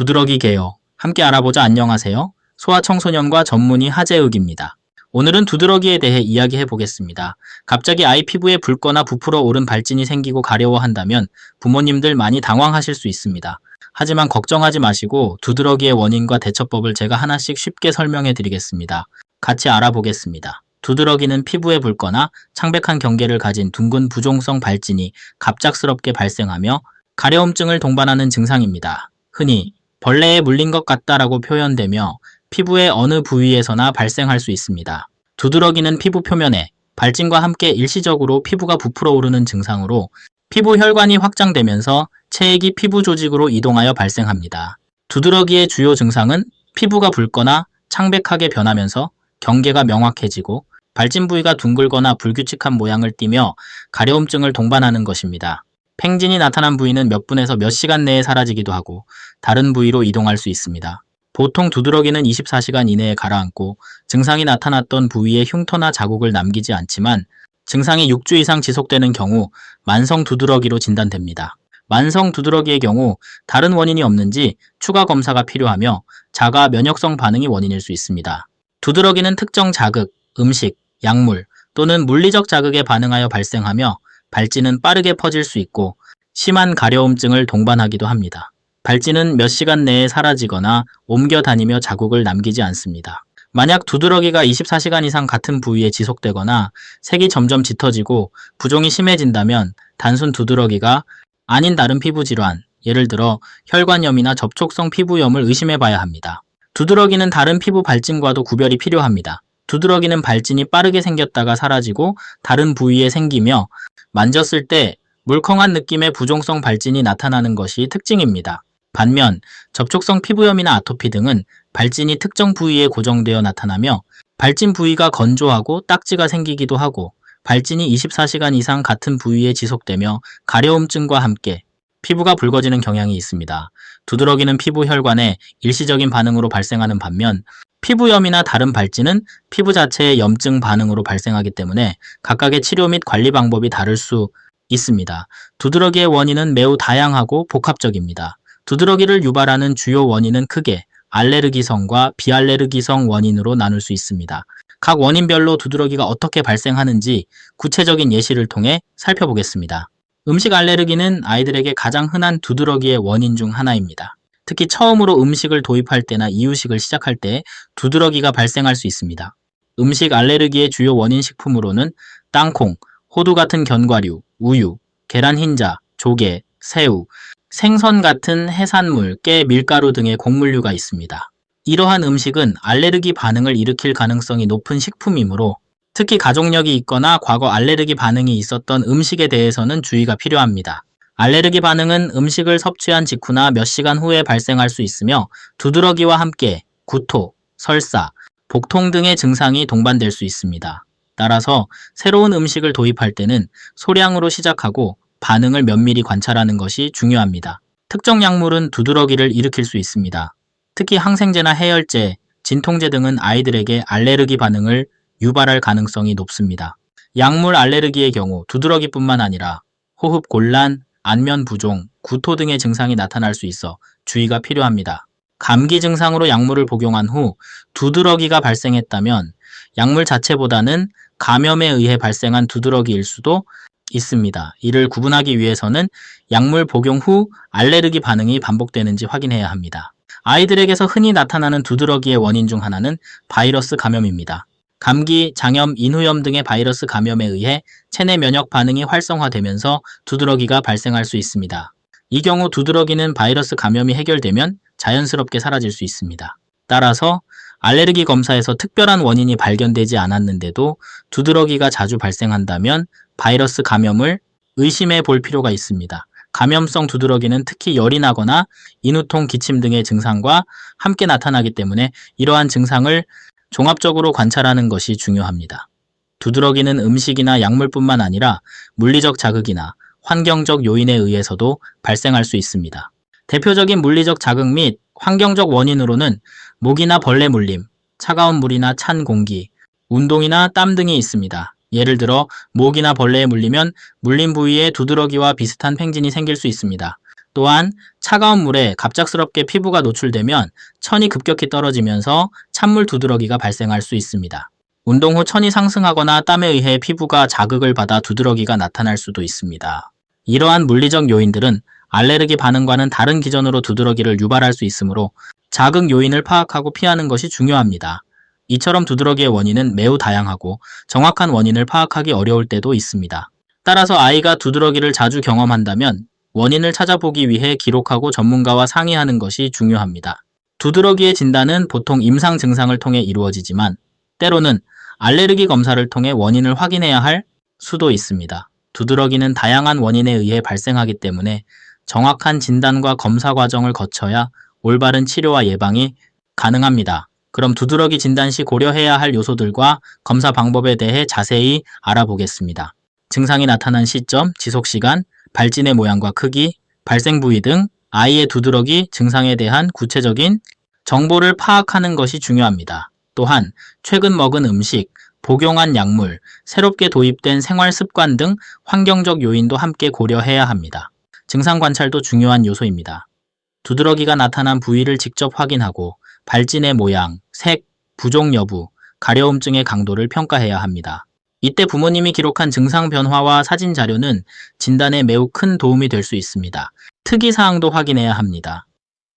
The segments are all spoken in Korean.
두드러기 개요. 함께 알아보자 안녕하세요. 소아청소년과 전문의 하재욱입니다. 오늘은 두드러기에 대해 이야기해 보겠습니다. 갑자기 아이 피부에 붉거나 부풀어 오른 발진이 생기고 가려워한다면 부모님들 많이 당황하실 수 있습니다. 하지만 걱정하지 마시고 두드러기의 원인과 대처법을 제가 하나씩 쉽게 설명해 드리겠습니다. 같이 알아보겠습니다. 두드러기는 피부에 붉거나 창백한 경계를 가진 둥근 부종성 발진이 갑작스럽게 발생하며 가려움증을 동반하는 증상입니다. 흔히 벌레에 물린 것 같다라고 표현되며 피부의 어느 부위에서나 발생할 수 있습니다. 두드러기는 피부 표면에 발진과 함께 일시적으로 피부가 부풀어 오르는 증상으로 피부 혈관이 확장되면서 체액이 피부 조직으로 이동하여 발생합니다. 두드러기의 주요 증상은 피부가 붉거나 창백하게 변하면서 경계가 명확해지고 발진 부위가 둥글거나 불규칙한 모양을 띠며 가려움증을 동반하는 것입니다. 팽진이 나타난 부위는 몇 분에서 몇 시간 내에 사라지기도 하고 다른 부위로 이동할 수 있습니다. 보통 두드러기는 24시간 이내에 가라앉고 증상이 나타났던 부위에 흉터나 자국을 남기지 않지만 증상이 6주 이상 지속되는 경우 만성 두드러기로 진단됩니다. 만성 두드러기의 경우 다른 원인이 없는지 추가 검사가 필요하며 자가 면역성 반응이 원인일 수 있습니다. 두드러기는 특정 자극, 음식, 약물 또는 물리적 자극에 반응하여 발생하며 발진은 빠르게 퍼질 수 있고 심한 가려움증을 동반하기도 합니다. 발진은 몇 시간 내에 사라지거나 옮겨 다니며 자국을 남기지 않습니다. 만약 두드러기가 24시간 이상 같은 부위에 지속되거나 색이 점점 짙어지고 부종이 심해진다면 단순 두드러기가 아닌 다른 피부 질환, 예를 들어 혈관염이나 접촉성 피부염을 의심해 봐야 합니다. 두드러기는 다른 피부 발진과도 구별이 필요합니다. 두드러기는 발진이 빠르게 생겼다가 사라지고 다른 부위에 생기며 만졌을 때 물컹한 느낌의 부종성 발진이 나타나는 것이 특징입니다. 반면 접촉성 피부염이나 아토피 등은 발진이 특정 부위에 고정되어 나타나며 발진 부위가 건조하고 딱지가 생기기도 하고 발진이 24시간 이상 같은 부위에 지속되며 가려움증과 함께 피부가 붉어지는 경향이 있습니다. 두드러기는 피부 혈관에 일시적인 반응으로 발생하는 반면 피부염이나 다른 발진은 피부 자체의 염증 반응으로 발생하기 때문에 각각의 치료 및 관리 방법이 다를 수 있습니다. 두드러기의 원인은 매우 다양하고 복합적입니다. 두드러기를 유발하는 주요 원인은 크게 알레르기성과 비알레르기성 원인으로 나눌 수 있습니다. 각 원인별로 두드러기가 어떻게 발생하는지 구체적인 예시를 통해 살펴보겠습니다. 음식 알레르기는 아이들에게 가장 흔한 두드러기의 원인 중 하나입니다. 특히 처음으로 음식을 도입할 때나 이유식을 시작할 때 두드러기가 발생할 수 있습니다. 음식 알레르기의 주요 원인 식품으로는 땅콩, 호두 같은 견과류, 우유, 계란 흰자, 조개, 새우, 생선 같은 해산물, 깨, 밀가루 등의 곡물류가 있습니다. 이러한 음식은 알레르기 반응을 일으킬 가능성이 높은 식품이므로 특히 가족력이 있거나 과거 알레르기 반응이 있었던 음식에 대해서는 주의가 필요합니다. 알레르기 반응은 음식을 섭취한 직후나 몇 시간 후에 발생할 수 있으며 두드러기와 함께 구토, 설사, 복통 등의 증상이 동반될 수 있습니다. 따라서 새로운 음식을 도입할 때는 소량으로 시작하고 반응을 면밀히 관찰하는 것이 중요합니다. 특정 약물은 두드러기를 일으킬 수 있습니다. 특히 항생제나 해열제, 진통제 등은 아이들에게 알레르기 반응을 유발할 가능성이 높습니다. 약물 알레르기의 경우 두드러기뿐만 아니라 호흡 곤란, 안면 부종, 구토 등의 증상이 나타날 수 있어 주의가 필요합니다. 감기 증상으로 약물을 복용한 후 두드러기가 발생했다면 약물 자체보다는 감염에 의해 발생한 두드러기일 수도 있습니다. 이를 구분하기 위해서는 약물 복용 후 알레르기 반응이 반복되는지 확인해야 합니다. 아이들에게서 흔히 나타나는 두드러기의 원인 중 하나는 바이러스 감염입니다. 감기, 장염, 인후염 등의 바이러스 감염에 의해 체내 면역 반응이 활성화되면서 두드러기가 발생할 수 있습니다. 이 경우 두드러기는 바이러스 감염이 해결되면 자연스럽게 사라질 수 있습니다. 따라서 알레르기 검사에서 특별한 원인이 발견되지 않았는데도 두드러기가 자주 발생한다면 바이러스 감염을 의심해 볼 필요가 있습니다. 감염성 두드러기는 특히 열이 나거나 인후통, 기침 등의 증상과 함께 나타나기 때문에 이러한 증상을 종합적으로 관찰하는 것이 중요합니다. 두드러기는 음식이나 약물뿐만 아니라 물리적 자극이나 환경적 요인에 의해서도 발생할 수 있습니다. 대표적인 물리적 자극 및 환경적 원인으로는 모기나 벌레 물림, 차가운 물이나 찬 공기, 운동이나 땀 등이 있습니다. 예를 들어 모기나 벌레에 물리면 물린 부위에 두드러기와 비슷한 팽진이 생길 수 있습니다. 또한 차가운 물에 갑작스럽게 피부가 노출되면 천이 급격히 떨어지면서 찬물 두드러기가 발생할 수 있습니다. 운동 후 천이 상승하거나 땀에 의해 피부가 자극을 받아 두드러기가 나타날 수도 있습니다. 이러한 물리적 요인들은 알레르기 반응과는 다른 기전으로 두드러기를 유발할 수 있으므로 자극 요인을 파악하고 피하는 것이 중요합니다. 이처럼 두드러기의 원인은 매우 다양하고 정확한 원인을 파악하기 어려울 때도 있습니다. 따라서 아이가 두드러기를 자주 경험한다면 원인을 찾아보기 위해 기록하고 전문가와 상의하는 것이 중요합니다. 두드러기의 진단은 보통 임상 증상을 통해 이루어지지만 때로는 알레르기 검사를 통해 원인을 확인해야 할 수도 있습니다. 두드러기는 다양한 원인에 의해 발생하기 때문에 정확한 진단과 검사 과정을 거쳐야 올바른 치료와 예방이 가능합니다. 그럼 두드러기 진단 시 고려해야 할 요소들과 검사 방법에 대해 자세히 알아보겠습니다. 증상이 나타난 시점, 지속 시간, 발진의 모양과 크기, 발생 부위 등 아이의 두드러기 증상에 대한 구체적인 정보를 파악하는 것이 중요합니다. 또한 최근 먹은 음식, 복용한 약물, 새롭게 도입된 생활 습관 등 환경적 요인도 함께 고려해야 합니다. 증상 관찰도 중요한 요소입니다. 두드러기가 나타난 부위를 직접 확인하고 발진의 모양, 색, 부종 여부, 가려움증의 강도를 평가해야 합니다. 이때 부모님이 기록한 증상 변화와 사진 자료는 진단에 매우 큰 도움이 될 수 있습니다. 특이 사항도 확인해야 합니다.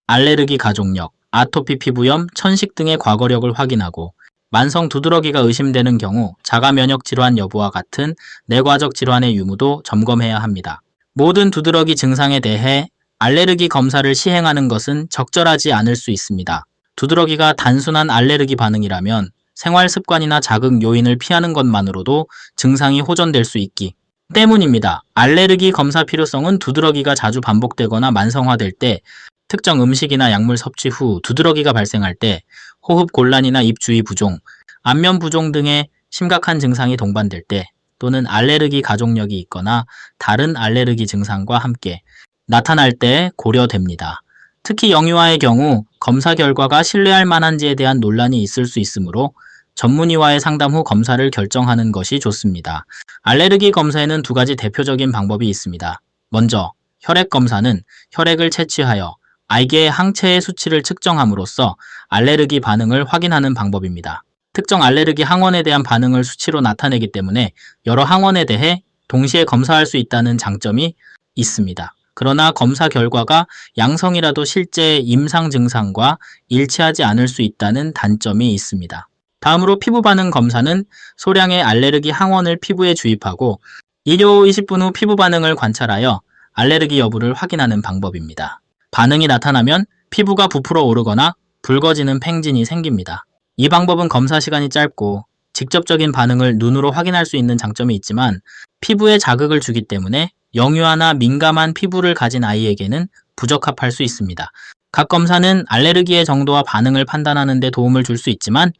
알레르기 가족력, 아토피 피부염, 천식 등의 과거력을 확인하고 만성 두드러기가 의심되는 경우 자가 면역 질환 여부와 같은 내과적 질환의 유무도 점검해야 합니다. 모든 두드러기 증상에 대해 알레르기 검사를 시행하는 것은 적절하지 않을 수 있습니다. 두드러기가 단순한 알레르기 반응이라면 생활 습관이나 자극 요인을 피하는 것만으로도 증상이 호전될 수 있기 때문입니다. 알레르기 검사 필요성은 두드러기가 자주 반복되거나 만성화될 때, 특정 음식이나 약물 섭취 후 두드러기가 발생할 때, 호흡 곤란이나 입 주위 부종, 안면 부종 등의 심각한 증상이 동반될 때, 또는 알레르기 가족력이 있거나 다른 알레르기 증상과 함께 나타날 때 고려됩니다. 특히 영유아의 경우 검사 결과가 신뢰할 만한지에 대한 논란이 있을 수 있으므로 전문의와의 상담 후 검사를 결정하는 것이 좋습니다. 알레르기 검사에는 두 가지 대표적인 방법이 있습니다. 먼저 혈액 검사는 혈액을 채취하여 아이의 항체의 수치를 측정함으로써 알레르기 반응을 확인하는 방법입니다. 특정 알레르기 항원에 대한 반응을 수치로 나타내기 때문에 여러 항원에 대해 동시에 검사할 수 있다는 장점이 있습니다. 그러나 검사 결과가 양성이라도 실제 임상 증상과 일치하지 않을 수 있다는 단점이 있습니다. 다음으로 피부 반응 검사는 소량의 알레르기 항원을 피부에 주입하고 1호 20분 후 피부 반응을 관찰하여 알레르기 여부를 확인하는 방법입니다. 반응이 나타나면 피부가 부풀어 오르거나 붉어지는 팽진이 생깁니다. 이 방법은 검사 시간이 짧고 직접적인 반응을 눈으로 확인할 수 있는 장점이 있지만 피부에 자극을 주기 때문에 영유아나 민감한 피부를 가진 아이에게는 부적합할 수 있습니다. 각 검사는 알레르기의 정도와 반응을 판단하는 데 도움을 줄 수 있지만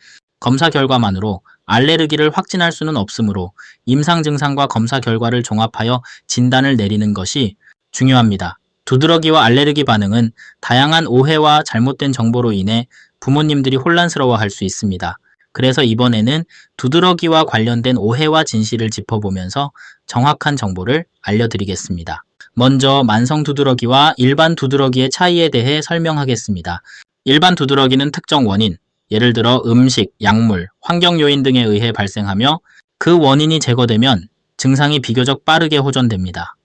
검사 결과만으로 알레르기를 확진할 수는 없으므로 임상 증상과 검사 결과를 종합하여 진단을 내리는 것이 중요합니다. 두드러기와 알레르기 반응은 다양한 오해와 잘못된 정보로 인해 부모님들이 혼란스러워할 수 있습니다. 그래서 이번에는 두드러기와 관련된 오해와 진실을 짚어보면서 정확한 정보를 알려드리겠습니다. 먼저 만성 두드러기와 일반 두드러기의 차이에 대해 설명하겠습니다. 일반 두드러기는 특정 원인, 예를 들어 음식, 약물, 환경 요인 등에 의해 발생하며 그 원인이 제거되면 증상이 비교적 빠르게 호전됩니다.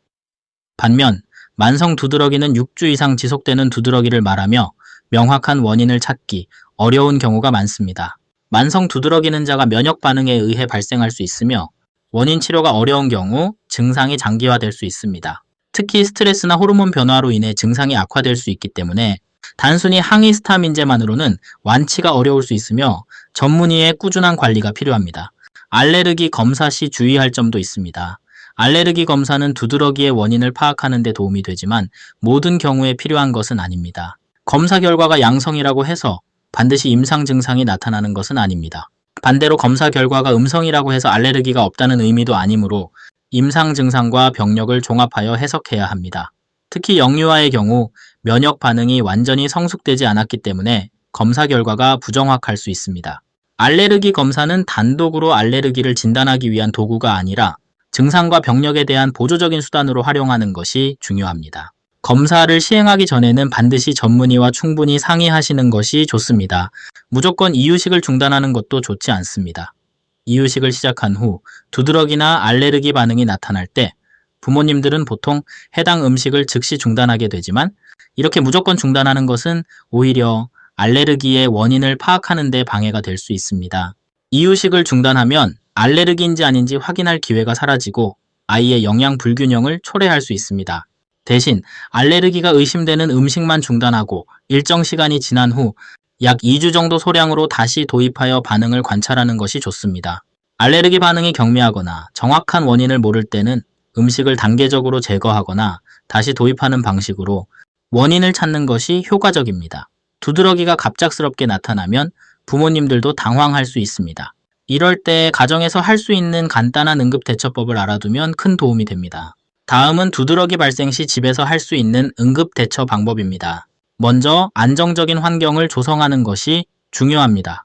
반면 만성 두드러기는 6주 이상 지속되는 두드러기를 말하며 명확한 원인을 찾기 어려운 경우가 많습니다. 만성 두드러기는 자가 면역 반응에 의해 발생할 수 있으며 원인 치료가 어려운 경우 증상이 장기화될 수 있습니다. 특히 스트레스나 호르몬 변화로 인해 증상이 악화될 수 있기 때문에 단순히 항히스타 민제만으로는 완치가 어려울 수 있으며 전문의의 꾸준한 관리가 필요합니다. 알레르기 검사 시 주의할 점도 있습니다. 알레르기 검사는 두드러기의 원인을 파악하는 데 도움이 되지만 모든 경우에 필요한 것은 아닙니다. 검사 결과가 양성이라고 해서 반드시 임상 증상이 나타나는 것은 아닙니다. 반대로 검사 결과가 음성이라고 해서 알레르기가 없다는 의미도 아니므로 임상 증상과 병력을 종합하여 해석해야 합니다. 특히 영유아의 경우 면역 반응이 완전히 성숙되지 않았기 때문에 검사 결과가 부정확할 수 있습니다. 알레르기 검사는 단독으로 알레르기를 진단하기 위한 도구가 아니라 증상과 병력에 대한 보조적인 수단으로 활용하는 것이 중요합니다. 검사를 시행하기 전에는 반드시 전문의와 충분히 상의하시는 것이 좋습니다. 무조건 이유식을 중단하는 것도 좋지 않습니다. 이유식을 시작한 후 두드러기나 알레르기 반응이 나타날 때 부모님들은 보통 해당 음식을 즉시 중단하게 되지만 이렇게 무조건 중단하는 것은 오히려 알레르기의 원인을 파악하는 데 방해가 될 수 있습니다. 이유식을 중단하면 알레르기인지 아닌지 확인할 기회가 사라지고 아이의 영양 불균형을 초래할 수 있습니다. 대신 알레르기가 의심되는 음식만 중단하고 일정 시간이 지난 후 약 2주 정도 소량으로 다시 도입하여 반응을 관찰하는 것이 좋습니다. 알레르기 반응이 경미하거나 정확한 원인을 모를 때는 음식을 단계적으로 제거하거나 다시 도입하는 방식으로 원인을 찾는 것이 효과적입니다. 두드러기가 갑작스럽게 나타나면 부모님들도 당황할 수 있습니다. 이럴 때 가정에서 할 수 있는 간단한 응급 대처법을 알아두면 큰 도움이 됩니다. 다음은 두드러기 발생 시 집에서 할 수 있는 응급 대처 방법입니다. 먼저 안정적인 환경을 조성하는 것이 중요합니다.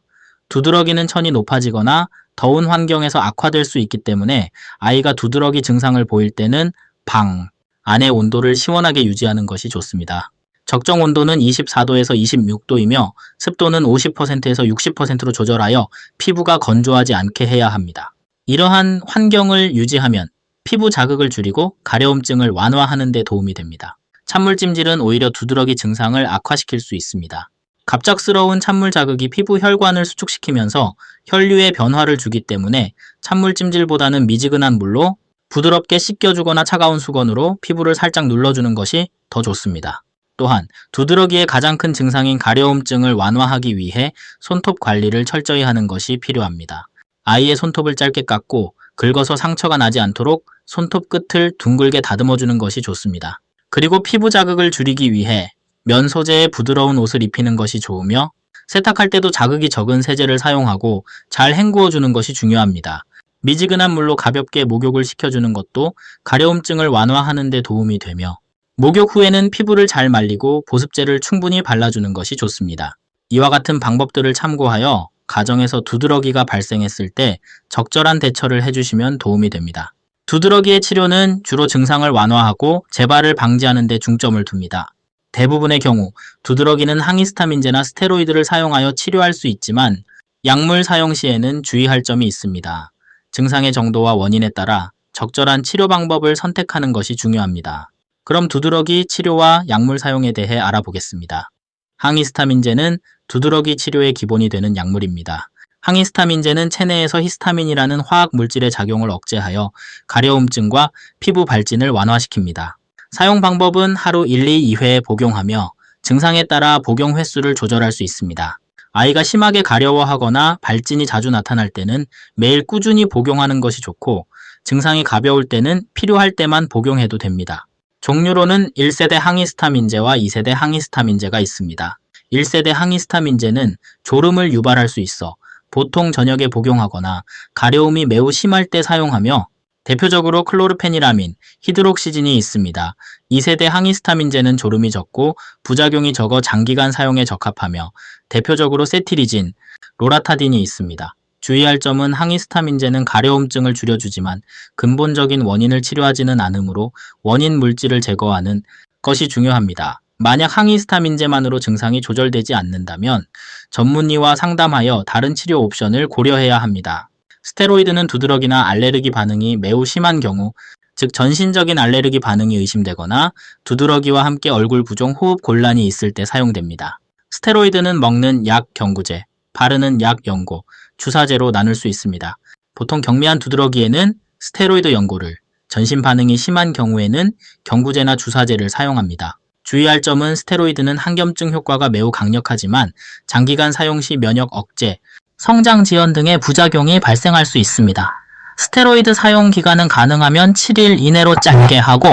두드러기는 천이 높아지거나 더운 환경에서 악화될 수 있기 때문에 아이가 두드러기 증상을 보일 때는 방 안의 온도를 시원하게 유지하는 것이 좋습니다. 적정 온도는 24도에서 26도이며 습도는 50%에서 60%로 조절하여 피부가 건조하지 않게 해야 합니다. 이러한 환경을 유지하면 피부 자극을 줄이고 가려움증을 완화하는 데 도움이 됩니다. 찬물 찜질은 오히려 두드러기 증상을 악화시킬 수 있습니다. 갑작스러운 찬물 자극이 피부 혈관을 수축시키면서 혈류의 변화를 주기 때문에 찬물 찜질보다는 미지근한 물로 부드럽게 씻겨주거나 차가운 수건으로 피부를 살짝 눌러주는 것이 더 좋습니다. 또한 두드러기의 가장 큰 증상인 가려움증을 완화하기 위해 손톱 관리를 철저히 하는 것이 필요합니다. 아이의 손톱을 짧게 깎고 긁어서 상처가 나지 않도록 손톱 끝을 둥글게 다듬어 주는 것이 좋습니다. 그리고 피부 자극을 줄이기 위해 면 소재의 부드러운 옷을 입히는 것이 좋으며 세탁할 때도 자극이 적은 세제를 사용하고 잘 헹구어 주는 것이 중요합니다. 미지근한 물로 가볍게 목욕을 시켜주는 것도 가려움증을 완화하는 데 도움이 되며 목욕 후에는 피부를 잘 말리고 보습제를 충분히 발라주는 것이 좋습니다. 이와 같은 방법들을 참고하여 가정에서 두드러기가 발생했을 때 적절한 대처를 해주시면 도움이 됩니다. 두드러기의 치료는 주로 증상을 완화하고 재발을 방지하는 데 중점을 둡니다. 대부분의 경우 두드러기는 항히스타민제나 스테로이드를 사용하여 치료할 수 있지만 약물 사용 시에는 주의할 점이 있습니다. 증상의 정도와 원인에 따라 적절한 치료 방법을 선택하는 것이 중요합니다. 그럼 두드러기 치료와 약물 사용에 대해 알아보겠습니다. 항히스타민제는 두드러기 치료의 기본이 되는 약물입니다. 항히스타민제는 체내에서 히스타민이라는 화학 물질의 작용을 억제하여 가려움증과 피부 발진을 완화시킵니다. 사용 방법은 하루 1, 2, 2회 복용하며 증상에 따라 복용 횟수를 조절할 수 있습니다. 아이가 심하게 가려워하거나 발진이 자주 나타날 때는 매일 꾸준히 복용하는 것이 좋고 증상이 가벼울 때는 필요할 때만 복용해도 됩니다. 종류로는 1세대 항히스타민제와 2세대 항히스타민제가 있습니다. 1세대 항히스타민제는 졸음을 유발할 수 있어 보통 저녁에 복용하거나 가려움이 매우 심할 때 사용하며 대표적으로 클로르페니라민, 히드록시진이 있습니다. 2세대 항히스타민제는 졸음이 적고 부작용이 적어 장기간 사용에 적합하며 대표적으로 세티리진, 로라타딘이 있습니다. 주의할 점은 항히스타민제는 가려움증을 줄여주지만 근본적인 원인을 치료하지는 않으므로 원인 물질을 제거하는 것이 중요합니다. 만약 항히스타민제만으로 증상이 조절되지 않는다면 전문의와 상담하여 다른 치료 옵션을 고려해야 합니다. 스테로이드는 두드러기나 알레르기 반응이 매우 심한 경우, 즉 전신적인 알레르기 반응이 의심되거나 두드러기와 함께 얼굴 부종 호흡 곤란이 있을 때 사용됩니다. 스테로이드는 먹는 약 경구제, 바르는 약 연고, 주사제로 나눌 수 있습니다. 보통 경미한 두드러기에는 스테로이드 연고를, 전신 반응이 심한 경우에는 경구제나 주사제를 사용합니다. 주의할 점은 스테로이드는 항염증 효과가 매우 강력하지만 장기간 사용 시 면역 억제, 성장 지연 등의 부작용이 발생할 수 있습니다. 스테로이드 사용 기간은 가능하면 7일 이내로 짧게 하고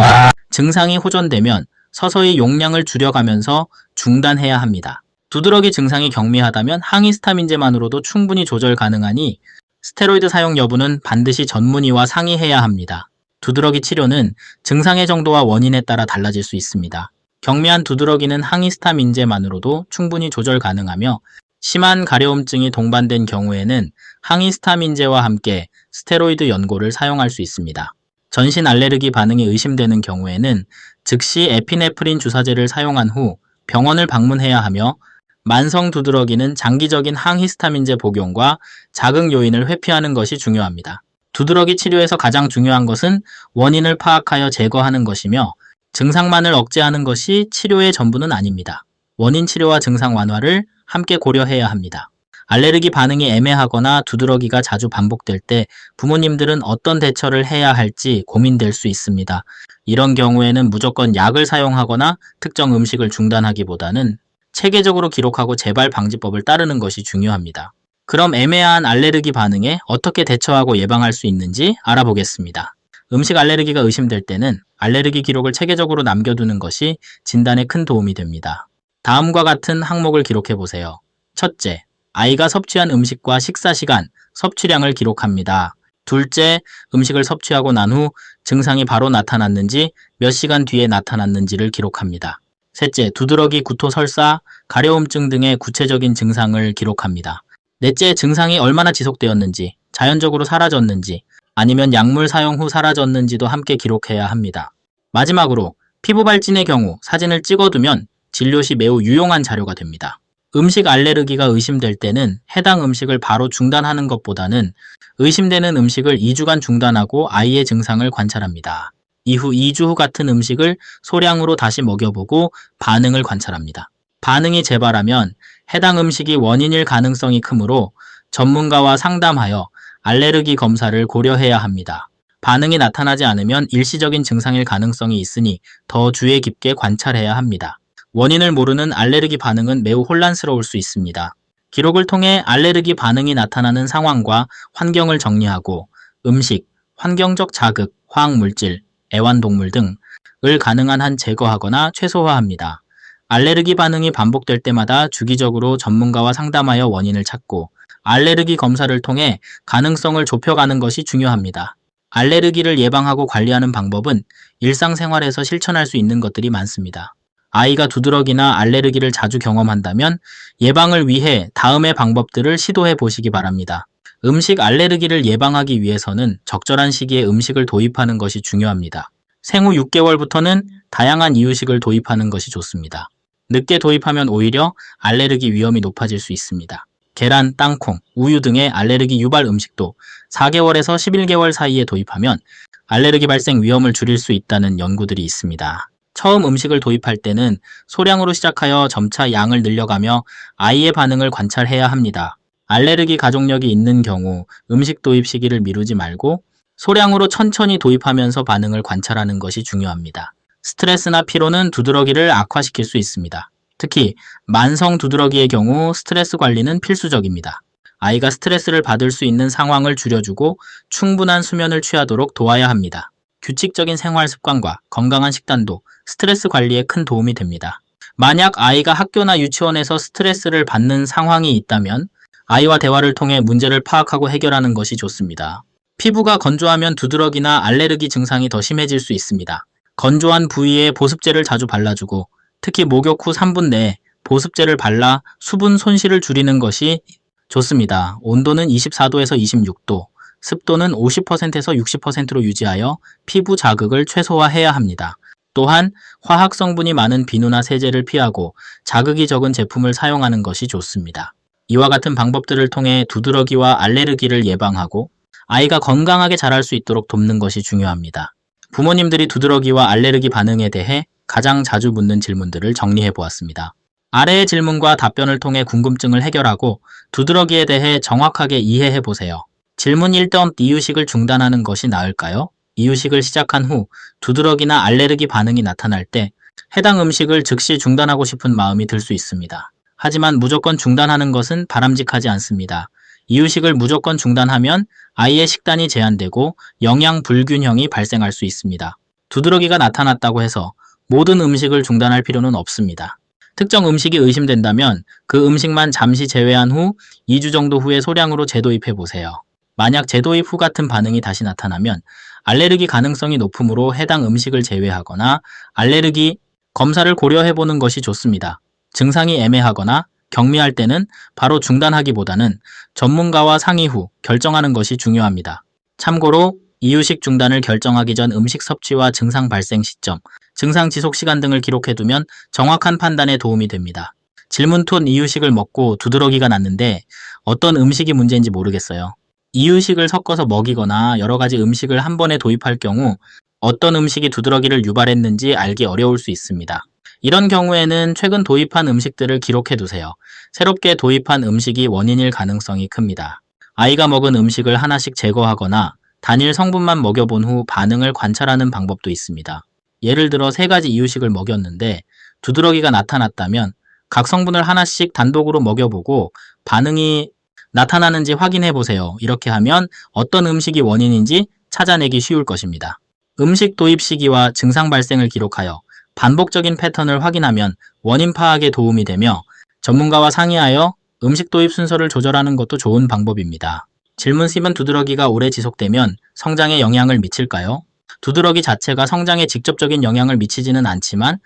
증상이 호전되면 서서히 용량을 줄여가면서 중단해야 합니다. 두드러기 증상이 경미하다면 항히스타민제만으로도 충분히 조절 가능하니 스테로이드 사용 여부는 반드시 전문의와 상의해야 합니다. 두드러기 치료는 증상의 정도와 원인에 따라 달라질 수 있습니다. 경미한 두드러기는 항히스타민제만으로도 충분히 조절 가능하며 심한 가려움증이 동반된 경우에는 항히스타민제와 함께 스테로이드 연고를 사용할 수 있습니다. 전신 알레르기 반응이 의심되는 경우에는 즉시 에피네프린 주사제를 사용한 후 병원을 방문해야 하며 만성 두드러기는 장기적인 항히스타민제 복용과 자극 요인을 회피하는 것이 중요합니다. 두드러기 치료에서 가장 중요한 것은 원인을 파악하여 제거하는 것이며 증상만을 억제하는 것이 치료의 전부는 아닙니다. 원인 치료와 증상 완화를 함께 고려해야 합니다. 알레르기 반응이 애매하거나 두드러기가 자주 반복될 때 부모님들은 어떤 대처를 해야 할지 고민될 수 있습니다. 이런 경우에는 무조건 약을 사용하거나 특정 음식을 중단하기보다는 체계적으로 기록하고 재발 방지법을 따르는 것이 중요합니다. 그럼 애매한 알레르기 반응에 어떻게 대처하고 예방할 수 있는지 알아보겠습니다. 음식 알레르기가 의심될 때는 알레르기 기록을 체계적으로 남겨두는 것이 진단에 큰 도움이 됩니다. 다음과 같은 항목을 기록해 보세요. 첫째, 아이가 섭취한 음식과 식사 시간, 섭취량을 기록합니다. 둘째, 음식을 섭취하고 난 후 증상이 바로 나타났는지 몇 시간 뒤에 나타났는지를 기록합니다. 셋째, 두드러기, 구토, 설사, 가려움증 등의 구체적인 증상을 기록합니다. 넷째, 증상이 얼마나 지속되었는지, 자연적으로 사라졌는지, 아니면 약물 사용 후 사라졌는지도 함께 기록해야 합니다. 마지막으로 피부 발진의 경우 사진을 찍어두면 진료 시 매우 유용한 자료가 됩니다. 음식 알레르기가 의심될 때는 해당 음식을 바로 중단하는 것보다는 의심되는 음식을 2주간 중단하고 아이의 증상을 관찰합니다. 이후 2주 후 같은 음식을 소량으로 다시 먹여보고 반응을 관찰합니다. 반응이 재발하면 해당 음식이 원인일 가능성이 크므로 전문가와 상담하여 알레르기 검사를 고려해야 합니다. 반응이 나타나지 않으면 일시적인 증상일 가능성이 있으니 더 주의 깊게 관찰해야 합니다. 원인을 모르는 알레르기 반응은 매우 혼란스러울 수 있습니다. 기록을 통해 알레르기 반응이 나타나는 상황과 환경을 정리하고 음식, 환경적 자극, 화학물질, 애완동물 등을 가능한 한 제거하거나 최소화합니다. 알레르기 반응이 반복될 때마다 주기적으로 전문가와 상담하여 원인을 찾고 알레르기 검사를 통해 가능성을 좁혀가는 것이 중요합니다. 알레르기를 예방하고 관리하는 방법은 일상생활에서 실천할 수 있는 것들이 많습니다. 아이가 두드러기나 알레르기를 자주 경험한다면 예방을 위해 다음의 방법들을 시도해 보시기 바랍니다. 음식 알레르기를 예방하기 위해서는 적절한 시기에 음식을 도입하는 것이 중요합니다. 생후 6개월부터는 다양한 이유식을 도입하는 것이 좋습니다. 늦게 도입하면 오히려 알레르기 위험이 높아질 수 있습니다. 계란, 땅콩, 우유 등의 알레르기 유발 음식도 4개월에서 11개월 사이에 도입하면 알레르기 발생 위험을 줄일 수 있다는 연구들이 있습니다. 처음 음식을 도입할 때는 소량으로 시작하여 점차 양을 늘려가며 아이의 반응을 관찰해야 합니다. 알레르기 가족력이 있는 경우 음식 도입 시기를 미루지 말고 소량으로 천천히 도입하면서 반응을 관찰하는 것이 중요합니다. 스트레스나 피로는 두드러기를 악화시킬 수 있습니다. 특히 만성 두드러기의 경우 스트레스 관리는 필수적입니다. 아이가 스트레스를 받을 수 있는 상황을 줄여주고 충분한 수면을 취하도록 도와야 합니다. 규칙적인 생활 습관과 건강한 식단도 스트레스 관리에 큰 도움이 됩니다. 만약 아이가 학교나 유치원에서 스트레스를 받는 상황이 있다면 아이와 대화를 통해 문제를 파악하고 해결하는 것이 좋습니다. 피부가 건조하면 두드러기나 알레르기 증상이 더 심해질 수 있습니다. 건조한 부위에 보습제를 자주 발라주고 특히 목욕 후 3분 내에 보습제를 발라 수분 손실을 줄이는 것이 좋습니다. 온도는 24도에서 26도, 습도는 50%에서 60%로 유지하여 피부 자극을 최소화해야 합니다. 또한 화학 성분이 많은 비누나 세제를 피하고 자극이 적은 제품을 사용하는 것이 좋습니다. 이와 같은 방법들을 통해 두드러기와 알레르기를 예방하고 아이가 건강하게 자랄 수 있도록 돕는 것이 중요합니다. 부모님들이 두드러기와 알레르기 반응에 대해 가장 자주 묻는 질문들을 정리해 보았습니다. 아래의 질문과 답변을 통해 궁금증을 해결하고 두드러기에 대해 정확하게 이해해 보세요. 질문 1번 이유식을 중단하는 것이 나을까요? 이유식을 시작한 후 두드러기나 알레르기 반응이 나타날 때 해당 음식을 즉시 중단하고 싶은 마음이 들 수 있습니다. 하지만 무조건 중단하는 것은 바람직하지 않습니다. 이유식을 무조건 중단하면 아이의 식단이 제한되고 영양 불균형이 발생할 수 있습니다. 두드러기가 나타났다고 해서 모든 음식을 중단할 필요는 없습니다. 특정 음식이 의심된다면 그 음식만 잠시 제외한 후 2주 정도 후에 소량으로 재도입해 보세요. 만약 재도입 후 같은 반응이 다시 나타나면 알레르기 가능성이 높으므로 해당 음식을 제외하거나 알레르기 검사를 고려해 보는 것이 좋습니다. 증상이 애매하거나 경미할 때는 바로 중단하기보다는 전문가와 상의 후 결정하는 것이 중요합니다. 참고로 이유식 중단을 결정하기 전 음식 섭취와 증상 발생 시점, 증상 지속 시간 등을 기록해두면 정확한 판단에 도움이 됩니다. 질문 톤 이유식을 먹고 두드러기가 났는데 어떤 음식이 문제인지 모르겠어요. 이유식을 섞어서 먹이거나 여러 가지 음식을 한 번에 도입할 경우 어떤 음식이 두드러기를 유발했는지 알기 어려울 수 있습니다. 이런 경우에는 최근 도입한 음식들을 기록해 두세요. 새롭게 도입한 음식이 원인일 가능성이 큽니다. 아이가 먹은 음식을 하나씩 제거하거나 단일 성분만 먹여본 후 반응을 관찰하는 방법도 있습니다. 예를 들어 세 가지 이유식을 먹였는데 두드러기가 나타났다면 각 성분을 하나씩 단독으로 먹여보고 반응이 나타나는지 확인해 보세요. 이렇게 하면 어떤 음식이 원인인지 찾아내기 쉬울 것입니다. 음식 도입 시기와 증상 발생을 기록하여 반복적인 패턴을 확인하면 원인 파악에 도움이 되며 전문가와 상의하여 음식 도입 순서를 조절하는 것도 좋은 방법입니다. 질문 C번 두드러기가 오래 지속되면 성장에 영향을 미칠까요? 두드러기 자체가 성장에 직접적인 영향을 미치지는 않지만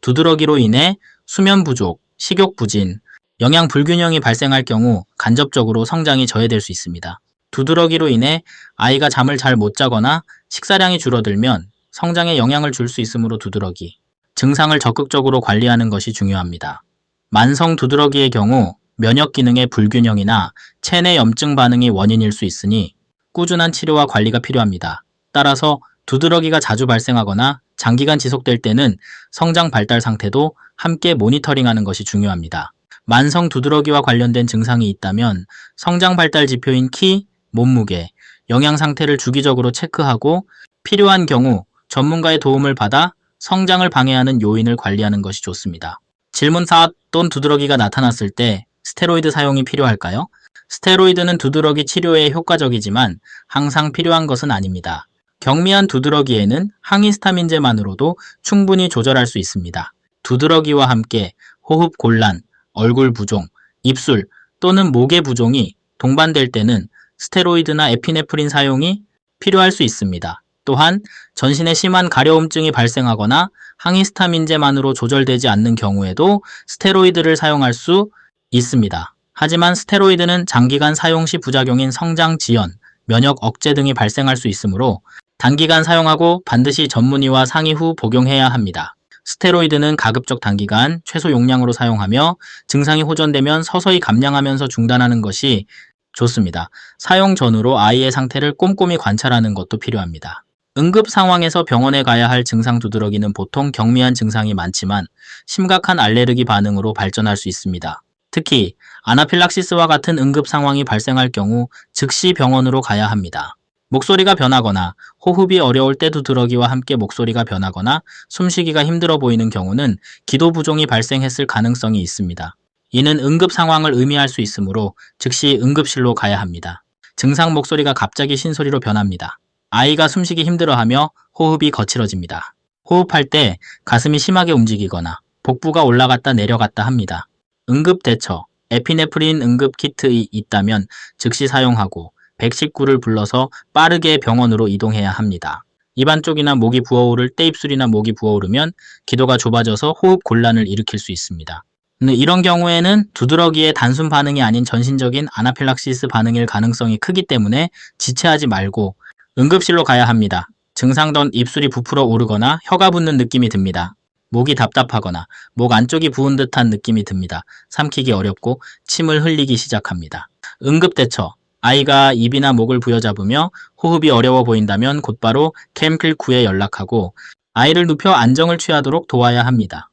두드러기로 인해 수면 부족, 식욕 부진, 영양 불균형이 발생할 경우 간접적으로 성장이 저해될 수 있습니다. 두드러기로 인해 아이가 잠을 잘 못 자거나 식사량이 줄어들면 성장에 영향을 줄 수 있으므로 두드러기. 증상을 적극적으로 관리하는 것이 중요합니다. 만성 두드러기의 경우 면역 기능의 불균형이나 체내 염증 반응이 원인일 수 있으니 꾸준한 치료와 관리가 필요합니다. 따라서 두드러기가 자주 발생하거나 장기간 지속될 때는 성장 발달 상태도 함께 모니터링하는 것이 중요합니다. 만성 두드러기와 관련된 증상이 있다면 성장 발달 지표인 키, 몸무게, 영양 상태를 주기적으로 체크하고 필요한 경우 전문가의 도움을 받아 성장을 방해하는 요인을 관리하는 것이 좋습니다. 질문 4. 돈 두드러기가 나타났을 때 스테로이드 사용이 필요할까요? 스테로이드는 두드러기 치료에 효과적이지만 항상 필요한 것은 아닙니다. 경미한 두드러기에는 항히스타민제만으로도 충분히 조절할 수 있습니다. 두드러기와 함께 호흡 곤란, 얼굴 부종, 입술 또는 목의 부종이 동반될 때는 스테로이드나 에피네프린 사용이 필요할 수 있습니다. 또한 전신에 심한 가려움증이 발생하거나 항히스타민제만으로 조절되지 않는 경우에도 스테로이드를 사용할 수 있습니다. 하지만 스테로이드는 장기간 사용 시 부작용인 성장 지연, 면역 억제 등이 발생할 수 있으므로 단기간 사용하고 반드시 전문의와 상의 후 복용해야 합니다. 스테로이드는 가급적 단기간 최소 용량으로 사용하며 증상이 호전되면 서서히 감량하면서 중단하는 것이 좋습니다. 사용 전후로 아이의 상태를 꼼꼼히 관찰하는 것도 필요합니다. 응급 상황에서 병원에 가야 할 증상 두드러기는 보통 경미한 증상이 많지만 심각한 알레르기 반응으로 발전할 수 있습니다. 특히 아나필락시스와 같은 응급 상황이 발생할 경우 즉시 병원으로 가야 합니다. 목소리가 변하거나 호흡이 어려울 때 두드러기와 함께 목소리가 변하거나 숨쉬기가 힘들어 보이는 경우는 기도 부종이 발생했을 가능성이 있습니다. 이는 응급 상황을 의미할 수 있으므로 즉시 응급실로 가야 합니다. 증상 목소리가 갑자기 신소리로 변합니다. 아이가 숨쉬기 힘들어하며 호흡이 거칠어집니다. 호흡할 때 가슴이 심하게 움직이거나 복부가 올라갔다 내려갔다 합니다. 응급 대처, 에피네프린 응급 키트이 있다면 즉시 사용하고 119를 불러서 빠르게 병원으로 이동해야 합니다. 입안 쪽이나 목이 부어오를 때 입술이나 목이 부어오르면 기도가 좁아져서 호흡 곤란을 일으킬 수 있습니다. 이런 경우에는 두드러기의 단순 반응이 아닌 전신적인 아나필락시스 반응일 가능성이 크기 때문에 지체하지 말고 응급실로 가야 합니다. 증상던 입술이 부풀어 오르거나 혀가 붓는 느낌이 듭니다. 목이 답답하거나 목 안쪽이 부은 듯한 느낌이 듭니다. 삼키기 어렵고 침을 흘리기 시작합니다. 응급대처 아이가 입이나 목을 부여잡으며 호흡이 어려워 보인다면 곧바로 캠필9에 연락하고 아이를 눕혀 안정을 취하도록 도와야 합니다.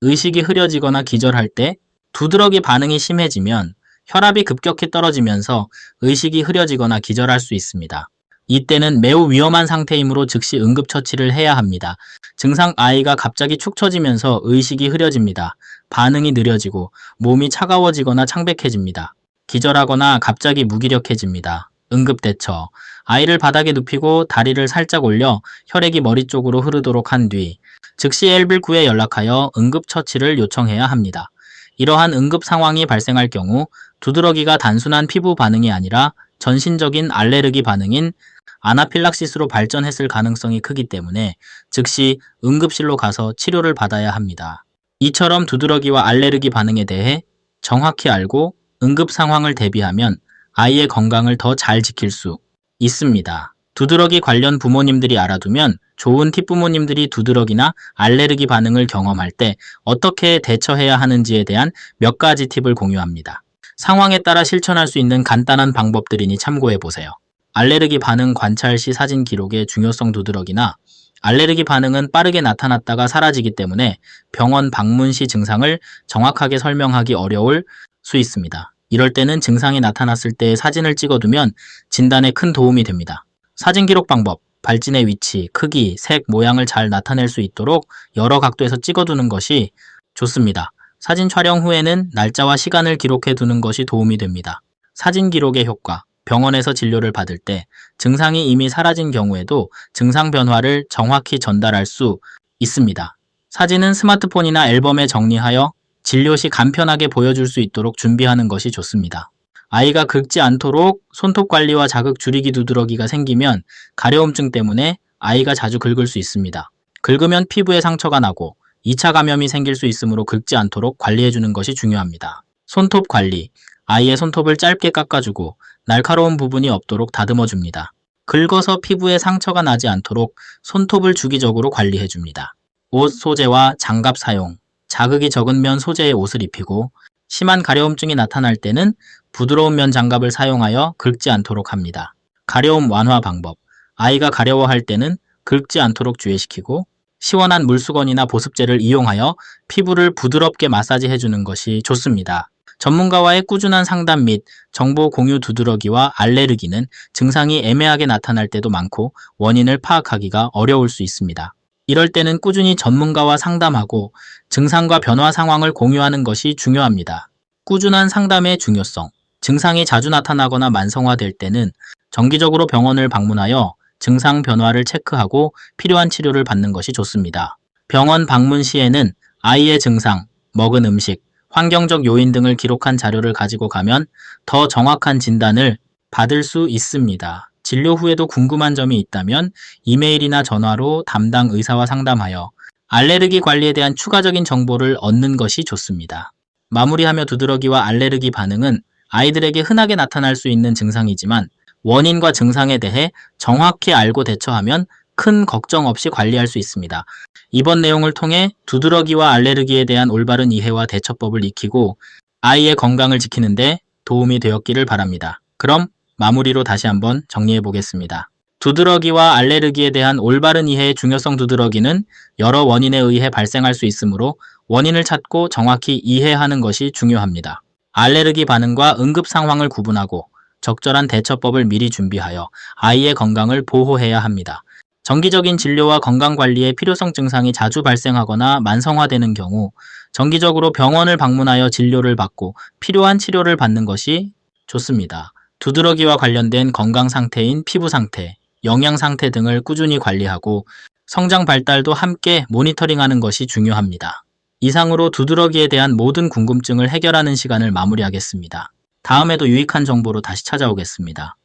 의식이 흐려지거나 기절할 때 두드러기 반응이 심해지면 혈압이 급격히 떨어지면서 의식이 흐려지거나 기절할 수 있습니다. 이때는 매우 위험한 상태이므로 즉시 응급처치를 해야 합니다. 증상 아이가 갑자기 축 처지면서 의식이 흐려집니다. 반응이 느려지고 몸이 차가워지거나 창백해집니다. 기절하거나 갑자기 무기력해집니다. 응급대처. 아이를 바닥에 눕히고 다리를 살짝 올려 혈액이 머리 쪽으로 흐르도록 한 뒤 즉시 119에 연락하여 응급처치를 요청해야 합니다. 이러한 응급 상황이 발생할 경우 두드러기가 단순한 피부 반응이 아니라 전신적인 알레르기 반응인 아나필락시스로 발전했을 가능성이 크기 때문에 즉시 응급실로 가서 치료를 받아야 합니다. 이처럼 두드러기와 알레르기 반응에 대해 정확히 알고 응급 상황을 대비하면 아이의 건강을 더 잘 지킬 수 있습니다. 두드러기 관련 부모님들이 알아두면 좋은 팁 부모님들이 두드러기나 알레르기 반응을 경험할 때 어떻게 대처해야 하는지에 대한 몇 가지 팁을 공유합니다. 상황에 따라 실천할 수 있는 간단한 방법들이니 참고해 보세요. 알레르기 반응 관찰 시 사진 기록의 중요성 두드러기나 알레르기 반응은 빠르게 나타났다가 사라지기 때문에 병원 방문 시 증상을 정확하게 설명하기 어려울 수 있습니다. 이럴 때는 증상이 나타났을 때 사진을 찍어두면 진단에 큰 도움이 됩니다. 사진 기록 방법, 발진의 위치, 크기, 색, 모양을 잘 나타낼 수 있도록 여러 각도에서 찍어두는 것이 좋습니다. 사진 촬영 후에는 날짜와 시간을 기록해 두는 것이 도움이 됩니다. 사진 기록의 효과, 병원에서 진료를 받을 때 증상이 이미 사라진 경우에도 증상 변화를 정확히 전달할 수 있습니다. 사진은 스마트폰이나 앨범에 정리하여 진료 시 간편하게 보여줄 수 있도록 준비하는 것이 좋습니다. 아이가 긁지 않도록 손톱 관리와 자극 줄이기 두드러기가 생기면 가려움증 때문에 아이가 자주 긁을 수 있습니다. 긁으면 피부에 상처가 나고 2차 감염이 생길 수 있으므로 긁지 않도록 관리해주는 것이 중요합니다. 손톱 관리. 아이의 손톱을 짧게 깎아주고 날카로운 부분이 없도록 다듬어 줍니다. 긁어서 피부에 상처가 나지 않도록 손톱을 주기적으로 관리해 줍니다. 옷 소재와 장갑 사용. 자극이 적은 면 소재의 옷을 입히고 심한 가려움증이 나타날 때는 부드러운 면 장갑을 사용하여 긁지 않도록 합니다. 가려움 완화 방법. 아이가 가려워할 때는 긁지 않도록 주의시키고 시원한 물수건이나 보습제를 이용하여 피부를 부드럽게 마사지해 주는 것이 좋습니다. 전문가와의 꾸준한 상담 및 정보 공유 두드러기와 알레르기는 증상이 애매하게 나타날 때도 많고 원인을 파악하기가 어려울 수 있습니다. 이럴 때는 꾸준히 전문가와 상담하고 증상과 변화 상황을 공유하는 것이 중요합니다. 꾸준한 상담의 중요성. 증상이 자주 나타나거나 만성화될 때는 정기적으로 병원을 방문하여 증상 변화를 체크하고 필요한 치료를 받는 것이 좋습니다. 병원 방문 시에는 아이의 증상, 먹은 음식, 환경적 요인 등을 기록한 자료를 가지고 가면 더 정확한 진단을 받을 수 있습니다. 진료 후에도 궁금한 점이 있다면 이메일이나 전화로 담당 의사와 상담하여 알레르기 관리에 대한 추가적인 정보를 얻는 것이 좋습니다. 마무리하며 두드러기와 알레르기 반응은 아이들에게 흔하게 나타날 수 있는 증상이지만 원인과 증상에 대해 정확히 알고 대처하면 큰 걱정 없이 관리할 수 있습니다. 이번 내용을 통해 두드러기와 알레르기에 대한 올바른 이해와 대처법을 익히고 아이의 건강을 지키는데 도움이 되었기를 바랍니다. 그럼 마무리로 다시 한번 정리해 보겠습니다. 두드러기와 알레르기에 대한 올바른 이해의 중요성 두드러기는 여러 원인에 의해 발생할 수 있으므로 원인을 찾고 정확히 이해하는 것이 중요합니다. 알레르기 반응과 응급 상황을 구분하고 적절한 대처법을 미리 준비하여 아이의 건강을 보호해야 합니다. 정기적인 진료와 건강관리의 필요성 증상이 자주 발생하거나 만성화되는 경우 정기적으로 병원을 방문하여 진료를 받고 필요한 치료를 받는 것이 좋습니다. 두드러기와 관련된 건강 상태인 피부 상태, 영양 상태 등을 꾸준히 관리하고 성장 발달도 함께 모니터링하는 것이 중요합니다. 이상으로 두드러기에 대한 모든 궁금증을 해결하는 시간을 마무리하겠습니다. 다음에도 유익한 정보로 다시 찾아오겠습니다.